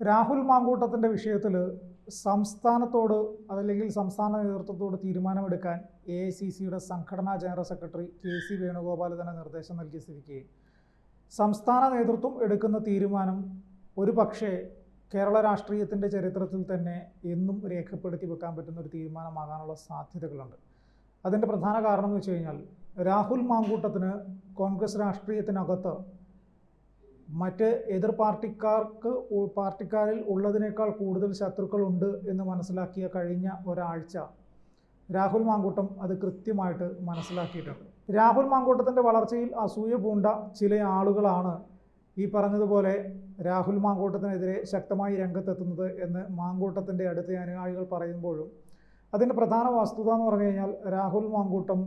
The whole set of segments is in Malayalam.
രാഹുൽ മാങ്കൂട്ടത്തിന്റെ വിഷയത്തിൽ സംസ്ഥാനത്തോട് അതല്ലെങ്കിൽ സംസ്ഥാന നേതൃത്വത്തോട് തീരുമാനമെടുക്കാൻ എ ഐ സി സിയുടെ സംഘടനാ general secretary K C Venugopal തന്നെ നിർദ്ദേശം നൽകിയ സ്ഥിതിക്ക്. സംസ്ഥാന നേതൃത്വം എടുക്കുന്ന തീരുമാനം ഒരു പക്ഷേ കേരള രാഷ്ട്രീയത്തിന്റെ ചരിത്രത്തിൽ തന്നെ എന്നും രേഖപ്പെടുത്തി വെക്കാൻ പറ്റുന്ന ഒരു തീരുമാനമാകാനുള്ള സാധ്യതകളുണ്ട്. അതിന്റെ പ്രധാന കാരണം എന്ന് വെച്ച് കഴിഞ്ഞാൽ രാഹുൽ മാങ്കൂട്ടത്തിന് കോൺഗ്രസ് രാഷ്ട്രീയത്തിനകത്ത് മറ്റ് എതിർ പാർട്ടിക്കാർക്ക് പാർട്ടിക്കാരിൽ ഉള്ളതിനേക്കാൾ കൂടുതൽ ശത്രുക്കളുണ്ട് എന്ന് മനസ്സിലാക്കിയ കഴിഞ്ഞ ഒരാഴ്ച രാഹുൽ മാങ്കൂട്ടം അത് കൃത്യമായിട്ട് മനസ്സിലാക്കിയിട്ടുണ്ട്. രാഹുൽ മാങ്കൂട്ടത്തിന്റെ വളർച്ചയിൽ അസൂയ പൂണ്ട ചില ആളുകളാണ് ഈ പറഞ്ഞതുപോലെ രാഹുൽ മാങ്കൂട്ടത്തിനെതിരെ ശക്തമായി രംഗത്തെത്തുന്നത് എന്ന് മാങ്കൂട്ടത്തിന്റെ അടുത്ത അനുയായികൾ പറയുമ്പോഴും അതിന്റെ പ്രധാന വസ്തുത എന്ന് പറഞ്ഞു കഴിഞ്ഞാൽ രാഹുൽ മാങ്കൂട്ടം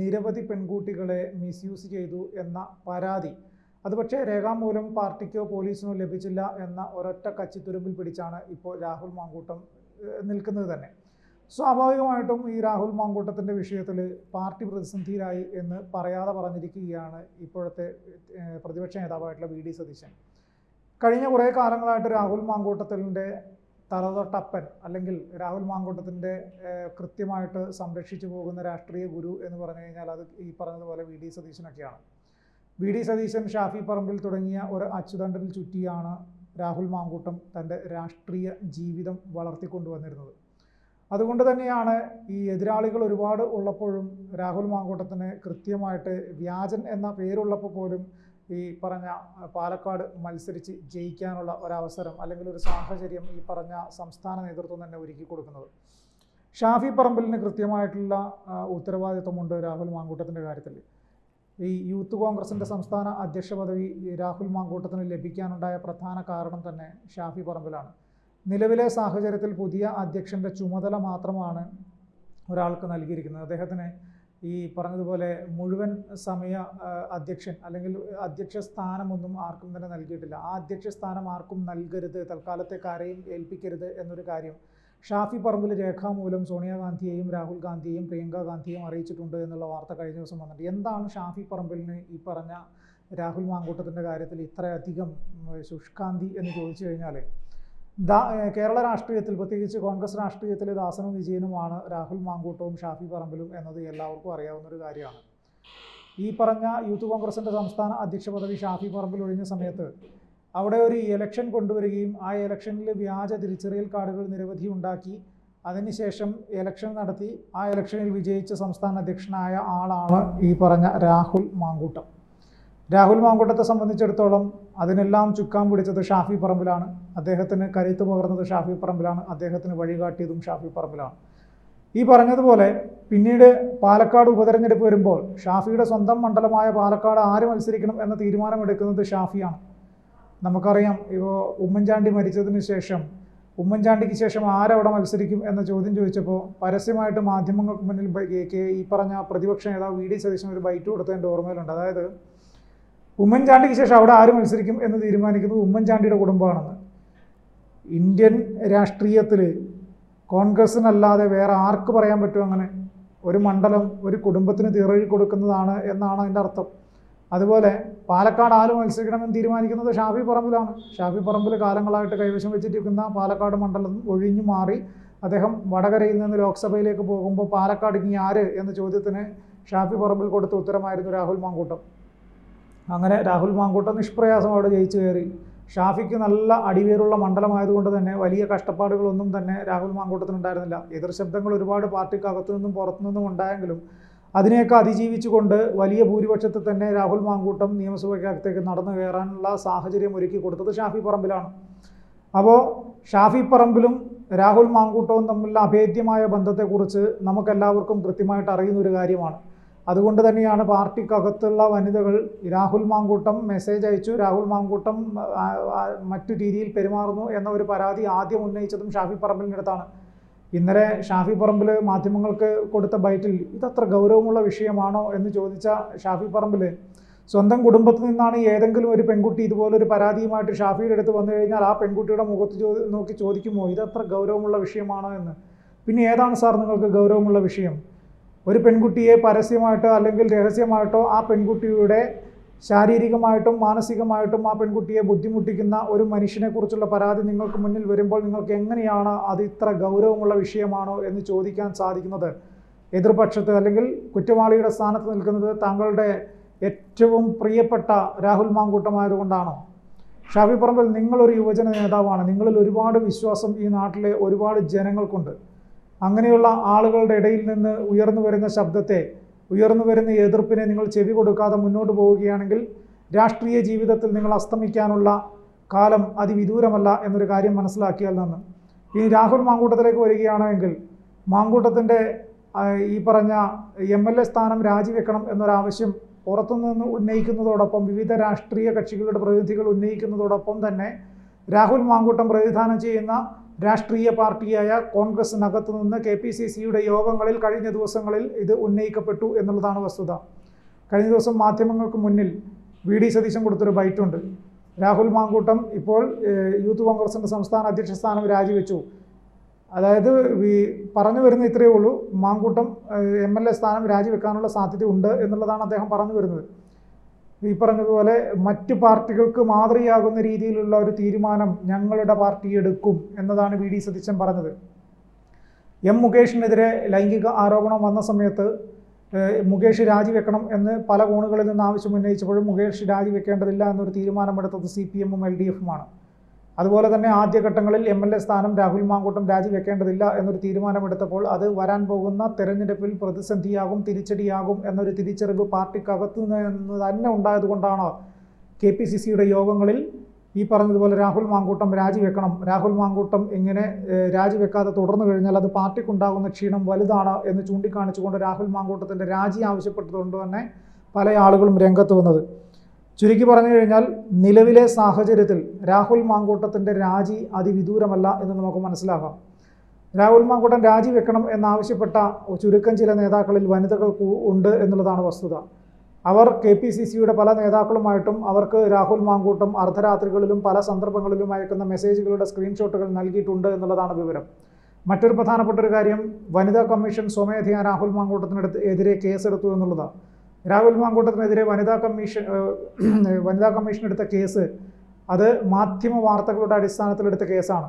നിരവധി പെൺകുട്ടികളെ മിസ്യൂസ് ചെയ്തു എന്ന പരാതി അത് പക്ഷേ രേഖാമൂലം പാർട്ടിക്കോ പോലീസിനോ ലഭിച്ചില്ല എന്ന ഒരൊറ്റ കച്ചിത്തുരുമ്പിൽ പിടിച്ചാണ് ഇപ്പോൾ രാഹുൽ മാങ്കൂട്ടം നിൽക്കുന്നത് തന്നെ. സ്വാഭാവികമായിട്ടും ഈ രാഹുൽ മാങ്കൂട്ടത്തിന്റെ വിഷയത്തിൽ പാർട്ടി പ്രതിസന്ധിയിലായി എന്ന് പറയാതെ പറഞ്ഞിരിക്കുകയാണ് ഇപ്പോഴത്തെ പ്രതിപക്ഷ നേതാവായിട്ടുള്ള വി ഡി സതീശൻ. കഴിഞ്ഞ കുറേ കാലങ്ങളായിട്ട് രാഹുൽ മാങ്കൂട്ടത്തിന്റെ തലതൊട്ടപ്പൻ അല്ലെങ്കിൽ രാഹുൽ മാങ്കൂട്ടത്തിന്റെ കൃത്യമായിട്ട് സംരക്ഷിച്ചു പോകുന്ന രാഷ്ട്രീയ ഗുരു എന്ന് പറഞ്ഞു കഴിഞ്ഞാൽ അത് ഈ പറഞ്ഞതുപോലെ വി ഡി സതീശനൊക്കെയാണ്. വി ഡി സതീശൻ ഷാഫി പറമ്പിൽ തുടങ്ങിയ ഒരു അച്ചുതണ്ടിൽ ചുറ്റിയാണ് രാഹുൽ മാങ്കൂട്ടം തന്റെ രാഷ്ട്രീയ ജീവിതം വളർത്തിക്കൊണ്ടുവന്നിരുന്നത്. അതുകൊണ്ട് തന്നെയാണ് ഈ എതിരാളികൾ ഒരുപാട് ഉള്ളപ്പോഴും രാഹുൽ മാങ്കൂട്ടത്തിന് കൃത്യമായിട്ട് വ്യാജൻ എന്ന പേരുള്ളപ്പോൾ പോലും ഈ പറഞ്ഞ പാലക്കാട് മത്സരിച്ച് ജയിക്കാനുള്ള ഒരവസരം അല്ലെങ്കിൽ ഒരു സാഹചര്യം ഈ പറഞ്ഞ സംസ്ഥാന നേതൃത്വം തന്നെ ഒരുക്കി കൊടുക്കുന്നത്. ഷാഫി പറമ്പിലിന് കൃത്യമായിട്ടുള്ള ഉത്തരവാദിത്വമുണ്ട് രാഹുൽ മാങ്കൂട്ടത്തിന്റെ കാര്യത്തിൽ. ഈ യൂത്ത് കോൺഗ്രസിന്റെ സംസ്ഥാന അധ്യക്ഷ പദവി രാഹുൽ മാങ്കൂട്ടത്തിന് ലഭിക്കാനുണ്ടായ പ്രധാന കാരണം തന്നെ ഷാഫി പറമ്പിലാണ്. നിലവിലെ സാഹചര്യത്തിൽ പുതിയ അധ്യക്ഷന്റെ ചുമതല മാത്രമാണ് ഒരാൾക്ക് നൽകിയിരിക്കുന്നത്. അദ്ദേഹത്തിന് ഈ പറഞ്ഞതുപോലെ മുഴുവൻ സമയ അധ്യക്ഷൻ അല്ലെങ്കിൽ അധ്യക്ഷ സ്ഥാനമൊന്നും ആർക്കും തന്നെ നൽകിയിട്ടില്ല. ആ അധ്യക്ഷ സ്ഥാനം ആർക്കും നൽകരുത് തൽക്കാലത്തേക്ക് ആരെയും ഏൽപ്പിക്കരുത് എന്നൊരു കാര്യം ഷാഫി പറമ്പിൽ രേഖാമൂലം സോണിയാഗാന്ധിയെയും രാഹുൽ ഗാന്ധിയെയും പ്രിയങ്ക ഗാന്ധിയെയും അറിയിച്ചിട്ടുണ്ട് എന്നുള്ള വാർത്ത കഴിഞ്ഞ ദിവസം വന്നിട്ട് എന്താണ് ഷാഫി പറമ്പിലിന് ഈ പറഞ്ഞ രാഹുൽ മാങ്കൂട്ടത്തിന്റെ കാര്യത്തിൽ ഇത്രയധികം ശുഷ്കാന്തി എന്ന് ചോദിച്ചു കഴിഞ്ഞാൽ? കേരള രാഷ്ട്രീയത്തിൽ പ്രത്യേകിച്ച് കോൺഗ്രസ് രാഷ്ട്രീയത്തിൽ ദാസനും വിജയനുമാണ് രാഹുൽ മാങ്കൂട്ടവും ഷാഫി പറമ്പിലും എന്നത് എല്ലാവർക്കും അറിയാവുന്ന ഒരു കാര്യമാണ്. ഈ പറഞ്ഞ യൂത്ത് കോൺഗ്രസിന്റെ സംസ്ഥാന അധ്യക്ഷ പദവി ഷാഫി പറമ്പിൽ ഒഴിഞ്ഞ സമയത്ത് അവിടെ ഒരു ഇലക്ഷൻ കൊണ്ടുവരികയും ആ ഇലക്ഷനിൽ വ്യാജ തിരിച്ചറിയൽ കാർഡുകൾ നിരവധി ഉണ്ടാക്കി. അതിനുശേഷം ഇലക്ഷൻ നടത്തി. ആ ഇലക്ഷനിൽ വിജയിച്ച സംസ്ഥാന അധ്യക്ഷനായ ആളാണ് ഈ പറഞ്ഞ രാഹുൽ മാങ്കൂട്ടം. രാഹുൽ മാങ്കൂട്ടത്തെ സംബന്ധിച്ചിടത്തോളം അതിനെല്ലാം ചുക്കാൻ പിടിച്ചത് ഷാഫി പറമ്പിലാണ്. അദ്ദേഹത്തിന് കരുത്ത് പകർന്നത് ഷാഫി പറമ്പിലാണ്. അദ്ദേഹത്തിന് വഴികാട്ടിയതും ഷാഫി പറമ്പിലാണ്. ഈ പറഞ്ഞതുപോലെ പിന്നീട് പാലക്കാട് ഉപതെരഞ്ഞെടുപ്പ് വരുമ്പോൾ ഷാഫിയുടെ സ്വന്തം മണ്ഡലമായ പാലക്കാട് ആര് മത്സരിക്കണം എന്ന തീരുമാനമെടുക്കുന്നത് ഷാഫിയാണ്. നമുക്കറിയാം ഇപ്പോൾ ഉമ്മൻചാണ്ടി മരിച്ചതിന് ശേഷം ഉമ്മൻചാണ്ടിക്ക് ശേഷം ആരവിടെ മത്സരിക്കും എന്ന ചോദ്യം ചോദിച്ചപ്പോൾ പരസ്യമായിട്ട് മാധ്യമങ്ങൾക്ക് മുന്നിൽ ഈ പറഞ്ഞ പ്രതിപക്ഷ നേതാവ് വി. ഡി. സതീശൻ ഒരു ബൈറ്റ് കൊടുത്തതിന്റെ ഓർമ്മയിലുണ്ട്. അതായത് ഉമ്മൻചാണ്ടിക്ക് ശേഷം അവിടെ ആര് മത്സരിക്കും എന്ന് തീരുമാനിക്കുന്നത് ഉമ്മൻചാണ്ടിയുടെ കുടുംബമാണെന്ന്. ഇന്ത്യൻ രാഷ്ട്രീയത്തിൽ കോൺഗ്രസ്സിനല്ലാതെ വേറെ ആർക്ക് പറയാൻ പറ്റും അങ്ങനെ? ഒരു മണ്ഡലം ഒരു കുടുംബത്തിന് തീറഴി കൊടുക്കുന്നതാണ് എന്നാണ് അതിന്റെ അർത്ഥം. അതുപോലെ പാലക്കാട് ആര് മത്സരിക്കണമെന്ന് തീരുമാനിക്കുന്നത് ഷാഫി പറമ്പിലാണ്. ഷാഫി പറമ്പിൽ കാലങ്ങളായിട്ട് കൈവശം വെച്ചിരിക്കുന്ന പാലക്കാട് മണ്ഡലം ഒഴിഞ്ഞു മാറി അദ്ദേഹം വടകരയിൽ നിന്ന് ലോക്സഭയിലേക്ക് പോകുമ്പോൾ പാലക്കാട് ഇനി ആര് എന്ന ചോദ്യത്തിന് ഷാഫി പറമ്പിൽ കൊടുത്ത ഉത്തരമായിരുന്നു രാഹുൽ മാങ്കൂട്ടം. അങ്ങനെ രാഹുൽ മാങ്കൂട്ടം നിഷ്പ്രയാസം അവിടെ ജയിച്ചു കയറി. ഷാഫിക്ക് നല്ല അടിവേറുള്ള മണ്ഡലമായതുകൊണ്ട് തന്നെ വലിയ കഷ്ടപ്പാടുകളൊന്നും തന്നെ രാഹുൽ മാങ്കൂട്ടത്തിനുണ്ടായിരുന്നില്ല. എതിർ ശബ്ദങ്ങൾ ഒരുപാട് പാർട്ടിക്ക് അകത്തു നിന്നും പുറത്തു നിന്നും ഉണ്ടായെങ്കിലും അതിനെയൊക്കെ അതിജീവിച്ചുകൊണ്ട് വലിയ ഭൂരിപക്ഷത്തിൽ തന്നെ രാഹുൽ മാങ്കൂട്ടം നിയമസഭയ്ക്കകത്തേക്ക് നടന്നു കയറാനുള്ള സാഹചര്യം ഒരുക്കി കൊടുത്തത് ഷാഫി പറമ്പിലാണ്. അപ്പോൾ ഷാഫി പറമ്പിലും രാഹുൽ മാങ്കൂട്ടവും തമ്മിലുള്ള അഭേദ്യമായ ബന്ധത്തെക്കുറിച്ച് നമുക്കെല്ലാവർക്കും കൃത്യമായിട്ട് അറിയുന്ന ഒരു കാര്യമാണ്. അതുകൊണ്ട് തന്നെയാണ് പാർട്ടിക്കകത്തുള്ള വനിതകൾ രാഹുൽ മാങ്കൂട്ടം മെസ്സേജ് അയച്ചു. രാഹുൽ മാങ്കൂട്ടം മറ്റു രീതിയിൽ പെരുമാറുന്നു എന്ന ഒരു പരാതി ആദ്യം ഉന്നയിച്ചതും ഷാഫി പറമ്പിലിന്റെ അടുത്താണ് ഇന്നലെ ഷാഫി പറമ്പിൽ മാധ്യമങ്ങൾക്ക് കൊടുത്ത ബൈറ്റിൽ ഇതത്ര ഗൗരവമുള്ള വിഷയമാണോ എന്ന് ചോദിച്ച ഷാഫി പറമ്പിൽ സ്വന്തം കുടുംബത്തിൽ നിന്നാണ് ഏതെങ്കിലും ഒരു പെൺകുട്ടി ഇതുപോലൊരു പരാതിയുമായിട്ട് ഷാഫിയുടെ അടുത്ത് വന്നു കഴിഞ്ഞാൽ ആ പെൺകുട്ടിയുടെ മുഖത്ത് നോക്കി ചോദിക്കുമോ? ഇതത്ര ഗൗരവമുള്ള വിഷയമാണോ എന്ന്. പിന്നെ ഏതാണ് സാർ നിങ്ങൾക്ക് ഗൗരവമുള്ള വിഷയം? ഒരു പെൺകുട്ടിയെ പരസ്യമായിട്ടോ അല്ലെങ്കിൽ രഹസ്യമായിട്ടോ ആ പെൺകുട്ടിയുടെ ശാരീരികമായിട്ടും മാനസികമായിട്ടും ആ പെൺകുട്ടിയെ ബുദ്ധിമുട്ടിക്കുന്ന ഒരു മനുഷ്യനെക്കുറിച്ചുള്ള പരാതി നിങ്ങൾക്ക് മുന്നിൽ വരുമ്പോൾ നിങ്ങൾക്ക് എങ്ങനെയാണ് അത് ഇത്ര ഗൗരവമുള്ള വിഷയമാണോ എന്ന് ചോദിക്കാൻ സാധിക്കുന്നത്? എതിർപക്ഷത്ത് അല്ലെങ്കിൽ കുറ്റവാളിയുടെ സ്ഥാനത്ത് നിൽക്കുന്നത് താങ്കളുടെ ഏറ്റവും പ്രിയപ്പെട്ട രാഹുൽ മാങ്കൂട്ടമായതുകൊണ്ടാണോ? ഷാഫി പറമ്പിൽ നിങ്ങളൊരു യുവജന നേതാവാണ്. നിങ്ങളിൽ ഒരുപാട് വിശ്വാസം ഈ നാട്ടിലെ ഒരുപാട് ജനങ്ങൾക്കുണ്ട്. അങ്ങനെയുള്ള ആളുകളുടെ ഇടയിൽ നിന്ന് ഉയർന്നു വരുന്ന ശബ്ദത്തെ ഉയർന്നു വരുന്ന എതിർപ്പിനെ നിങ്ങൾ ചെവി കൊടുക്കാതെ മുന്നോട്ട് പോവുകയാണെങ്കിൽ രാഷ്ട്രീയ ജീവിതത്തിൽ നിങ്ങൾ അസ്തമിക്കാനുള്ള കാലം അതിവിദൂരമല്ല എന്നൊരു കാര്യം മനസ്സിലാക്കിയാൽ നിന്ന്. ഇനി രാഹുൽ മാങ്കൂട്ടത്തിലേക്ക് വരികയാണെങ്കിൽ മാങ്കൂട്ടത്തിന്റെ ഈ പറഞ്ഞ എം എൽ എ സ്ഥാനം രാജിവെക്കണം എന്നൊരാവശ്യം പുറത്തുനിന്ന് ഉന്നയിക്കുന്നതോടൊപ്പം വിവിധ രാഷ്ട്രീയ കക്ഷികളുടെ പ്രതിനിധികൾ ഉന്നയിക്കുന്നതോടൊപ്പം തന്നെ രാഹുൽ മാങ്കൂട്ടം പ്രതിനിധാനം ചെയ്യുന്ന രാഷ്ട്രീയ പാർട്ടിയായ കോൺഗ്രസിനകത്ത് നിന്ന് കെ പി സി സിയുടെ യോഗങ്ങളിൽ കഴിഞ്ഞ ദിവസങ്ങളിൽ ഇത് ഉന്നയിക്കപ്പെട്ടു എന്നുള്ളതാണ് വസ്തുത. കഴിഞ്ഞ ദിവസം മാധ്യമങ്ങൾക്ക് മുന്നിൽ വി ഡി സതീശൻ കൊടുത്തൊരു ബൈറ്റുണ്ട്. രാഹുൽ മാങ്കൂട്ടം ഇപ്പോൾ യൂത്ത് കോൺഗ്രസിന്റെ സംസ്ഥാന അധ്യക്ഷ സ്ഥാനം രാജിവെച്ചു. അതായത് ഈ പറഞ്ഞു വരുന്ന ഇത്രയേ ഉള്ളൂ. മാങ്കൂട്ടം എം എൽ എ സ്ഥാനം രാജിവെക്കാനുള്ള സാധ്യതയുണ്ട് എന്നുള്ളതാണ് അദ്ദേഹം പറഞ്ഞു വരുന്നത്. ഈ പറഞ്ഞതുപോലെ മറ്റ് പാർട്ടികൾക്ക് മാതൃകയാകുന്ന രീതിയിലുള്ള ഒരു തീരുമാനം ഞങ്ങളുടെ പാർട്ടി എടുക്കും എന്നതാണ് വി ഡി സതീശൻ പറഞ്ഞത്. എം മുകേഷിനെതിരെ ലൈംഗിക ആരോപണം വന്ന സമയത്ത് മുകേഷ് രാജിവെക്കണം എന്ന് പല കോണുകളിൽ നിന്ന് ആവശ്യം ഉന്നയിച്ചപ്പോഴും മുകേഷ് രാജിവെക്കേണ്ടതില്ല എന്നൊരു തീരുമാനമെടുത്തത് സി പി എമ്മും എൽ ഡി എഫുമാണ്. അതുപോലെ തന്നെ ആദ്യഘട്ടങ്ങളിൽ എം എൽ എ സ്ഥാനം രാഹുൽ മാങ്കൂട്ടം രാജിവെക്കേണ്ടതില്ല എന്നൊരു തീരുമാനമെടുത്തപ്പോൾ അത് വരാൻ പോകുന്ന തെരഞ്ഞെടുപ്പിൽ പ്രതിസന്ധിയാകും തിരിച്ചടിയാകും എന്നൊരു തിരിച്ചറിവ് പാർട്ടിക്കകത്തു നിന്ന് തന്നെ ഉണ്ടായതുകൊണ്ടാണ് കെ പി സി സിയുടെ യോഗങ്ങളിൽ ഈ പറഞ്ഞതുപോലെ രാഹുൽ മാങ്കൂട്ടം രാജിവെക്കണം. രാഹുൽ മാങ്കൂട്ടം ഇങ്ങനെ രാജിവെക്കാതെ തുടർന്നു കഴിഞ്ഞാൽ അത് പാർട്ടിക്കുണ്ടാകുന്ന ക്ഷീണം വലുതാണ് എന്ന് ചൂണ്ടിക്കാണിച്ചുകൊണ്ട് രാഹുൽ മാങ്കൂട്ടത്തിന്റെ രാജി ആവശ്യപ്പെട്ടതുകൊണ്ട് തന്നെ പല ആളുകളും രംഗത്ത് വന്നത്. ചുരുക്കി പറഞ്ഞു കഴിഞ്ഞാൽ നിലവിലെ സാഹചര്യത്തിൽ രാഹുൽ മാങ്കൂട്ടത്തിന്റെ രാജി അതിവിദൂരമല്ല എന്ന് നമുക്ക് മനസ്സിലാക്കാം രാഹുൽ മാങ്കൂട്ടൻ രാജി വെക്കണം എന്നാവശ്യപ്പെട്ട ചുരുക്കം ചില നേതാക്കളിൽ വനിതകൾ ഉണ്ട് എന്നുള്ളതാണ് വസ്തുത. അവർ കെ പി സി സിയുടെ പല നേതാക്കളുമായിട്ടും അവർക്ക് രാഹുൽ മാങ്കൂട്ടം അർദ്ധരാത്രികളിലും പല സന്ദർഭങ്ങളിലും അയക്കുന്ന മെസ്സേജുകളുടെ സ്ക്രീൻഷോട്ടുകൾ നൽകിയിട്ടുണ്ട് എന്നുള്ളതാണ് വിവരം. മറ്റൊരു പ്രധാനപ്പെട്ട ഒരു കാര്യം വനിതാ കമ്മീഷൻ സ്വമേധയാ രാഹുൽ മാങ്കൂട്ടത്തിനെടുത്ത് എതിരെ കേസെടുത്തു എന്നുള്ളതാണ്. രാഹുൽ മാങ്കൂട്ടത്തിനെതിരെ വനിതാ കമ്മീഷൻ വനിതാ കമ്മീഷൻ എടുത്ത കേസ് അത് മാധ്യമ വാർത്തകളുടെ അടിസ്ഥാനത്തിൽ എടുത്ത കേസാണ്.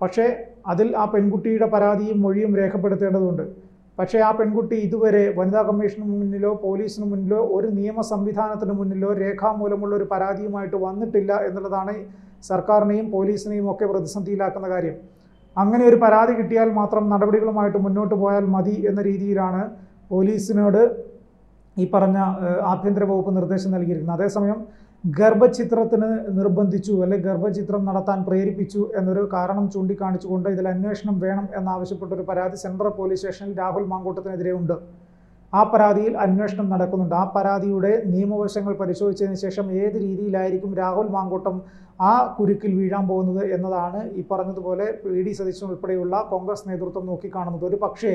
പക്ഷേ അതിൽ ആ പെൺകുട്ടിയുടെ പരാതിയും മൊഴിയും രേഖപ്പെടുത്തേണ്ടതുണ്ട്. പക്ഷേ ആ പെൺകുട്ടി ഇതുവരെ വനിതാ കമ്മീഷന് മുന്നിലോ പോലീസിന് മുന്നിലോ ഒരു നിയമ സംവിധാനത്തിന് മുന്നിലോ രേഖാമൂലമുള്ള ഒരു പരാതിയുമായിട്ട് വന്നിട്ടില്ല എന്നുള്ളതാണ് സർക്കാരിനെയും പോലീസിനെയും ഒക്കെ പ്രതിസന്ധിയിലാക്കുന്ന കാര്യം. അങ്ങനെ ഒരു പരാതി കിട്ടിയാൽ മാത്രം നടപടികളുമായിട്ട് മുന്നോട്ട് പോയാൽ മതി എന്ന രീതിയിലാണ് പോലീസിനോട് ഈ പറഞ്ഞ ആഭ്യന്തര വകുപ്പ് നിർദ്ദേശം നൽകിയിരിക്കുന്നത് അതേസമയം ഗർഭചിത്രത്തിന് നിർബന്ധിച്ചു അല്ലെങ്കിൽ ഗർഭചിത്രം നടത്താൻ പ്രേരിപ്പിച്ചു എന്നൊരു കാരണം ചൂണ്ടിക്കാണിച്ചുകൊണ്ട് ഇതിൽ അന്വേഷണം വേണം എന്നാവശ്യപ്പെട്ടൊരു പരാതി സെൻട്രൽ പോലീസ് സ്റ്റേഷനിൽ രാഹുൽ മാങ്കൂട്ടത്തിനെതിരെ ഉണ്ട്. ആ പരാതിയിൽ അന്വേഷണം നടക്കുന്നുണ്ട്. ആ പരാതിയുടെ നിയമവശങ്ങൾ പരിശോധിച്ചതിന് ശേഷം ഏത് രീതിയിലായിരിക്കും രാഹുൽ മാങ്കൂട്ടം ആ കുരുക്കിൽ വീഴാൻ പോകുന്നത് എന്നതാണ് ഈ പറഞ്ഞതുപോലെ പി ഡി സതീശൻ ഉൾപ്പെടെയുള്ള കോൺഗ്രസ് നേതൃത്വം നോക്കിക്കാണുന്നത്. ഒരു പക്ഷേ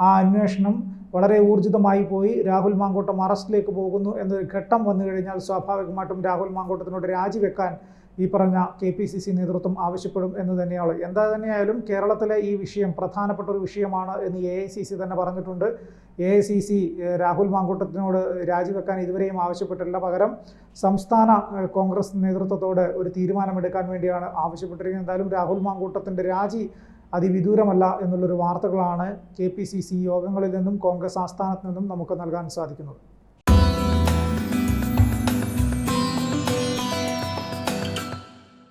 ആ അന്വേഷണം വളരെ ഊർജിതമായി പോയി. രാഹുൽ മാങ്കോട്ടം അറസ്റ്റിലേക്ക് പോകുന്നു എന്നൊരു ഘട്ടം വന്നു കഴിഞ്ഞാൽ സ്വാഭാവികമായിട്ടും രാഹുൽ മാങ്കോട്ടത്തിനോട് രാജിവെക്കാൻ ഈ പറഞ്ഞ കെ പി സി സി നേതൃത്വം ആവശ്യപ്പെടും എന്ന് തന്നെയാണ്. എന്താ തന്നെയായാലും കേരളത്തിലെ ഈ വിഷയം പ്രധാനപ്പെട്ട ഒരു വിഷയമാണ് എന്ന് എ ഐ സി സി തന്നെ പറഞ്ഞിട്ടുണ്ട്. A I C C Rahul മാങ്കൂട്ടത്തിനോട് രാജിവെക്കാൻ ഇതുവരെയും ആവശ്യപ്പെട്ടില്ല പകരം സംസ്ഥാന കോൺഗ്രസ് നേതൃത്വത്തോട് ഒരു തീരുമാനമെടുക്കാൻ വേണ്ടിയാണ് ആവശ്യപ്പെട്ടിരിക്കുന്നത്. എന്തായാലും രാഹുൽ മാങ്കൂട്ടത്തിന്റെ രാജി അതിവിദൂരമല്ല എന്നുള്ളൊരു വാർത്തകളാണ് കെ പി സി സി യോഗങ്ങളിൽ നിന്നും കോൺഗ്രസ് ആസ്ഥാനത്ത് നിന്നും നമുക്ക് നൽകാൻ സാധിക്കുന്നത്.